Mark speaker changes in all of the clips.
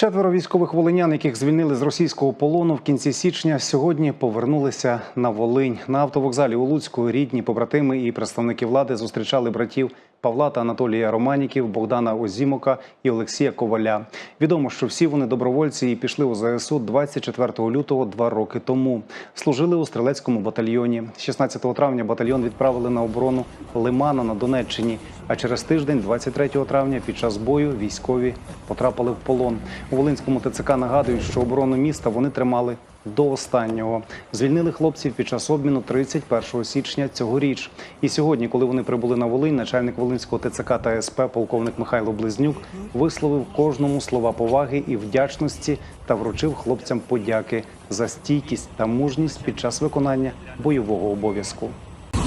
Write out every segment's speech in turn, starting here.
Speaker 1: Четверо військових волинян, яких звільнили з російського полону в кінці січня, сьогодні повернулися на Волинь. На автовокзалі у Луцьку рідні, побратими і представники влади зустрічали братів Павла та Анатолія Романіків, Богдана Озімока і Олексія Коваля. Відомо, що всі вони добровольці і пішли у ЗСУ 24 лютого два роки тому. Служили у стрілецькому батальйоні. 16 травня батальйон відправили на оборону Лимана на Донеччині. А через тиждень, 23 травня, під час бою військові потрапили в полон. У Волинському ТЦК нагадують, що оборону міста вони тримали до останнього. Звільнили хлопців під час обміну 31 січня цьогоріч. І сьогодні, коли вони прибули на Волинь, начальник Волинського ТЦК та СП, полковник Михайло Близнюк, висловив кожному слова поваги і вдячності та вручив хлопцям подяки за стійкість та мужність під час виконання бойового обов'язку.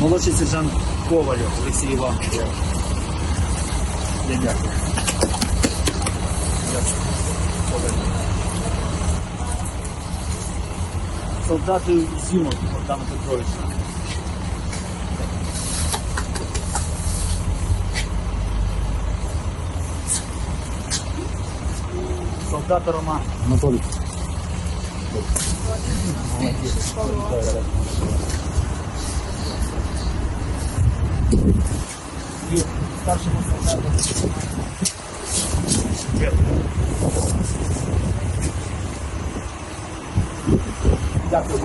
Speaker 2: Молодший сержант Ковалю Олексій Іванович. Я дякую. Дякую. Ковалю. Солдату Зімов Богдану Петровичу. Солдату Роман. Анатолій. І старшому солдату. Дякую.